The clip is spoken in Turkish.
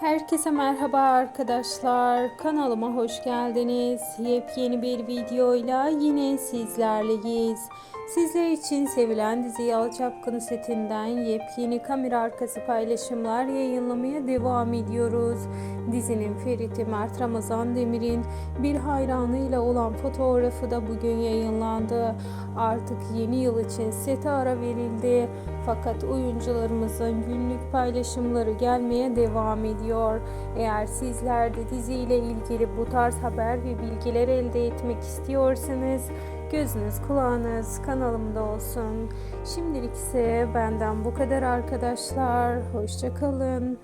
Herkese merhaba arkadaşlar. Kanalıma hoş geldiniz. Yepyeni bir videoyla yine sizlerleyiz. Sizler için sevilen dizi Yalı Çapkını setinden yepyeni kamera arkası paylaşımlar yayınlamaya devam ediyoruz. Dizinin Ferit'i Mert Ramazan Demir'in bir hayranıyla olan fotoğrafı da bugün yayınlandı. Artık yeni yıl için sete ara verildi. Fakat oyuncularımızın günlük paylaşımları gelmeye devam ediyor. Eğer sizler de diziyle ilgili bu tarz haber ve bilgiler elde etmek istiyorsanız gözünüz kulağınız kanalımda olsun. Şimdilik ise benden bu kadar arkadaşlar. Hoşçakalın.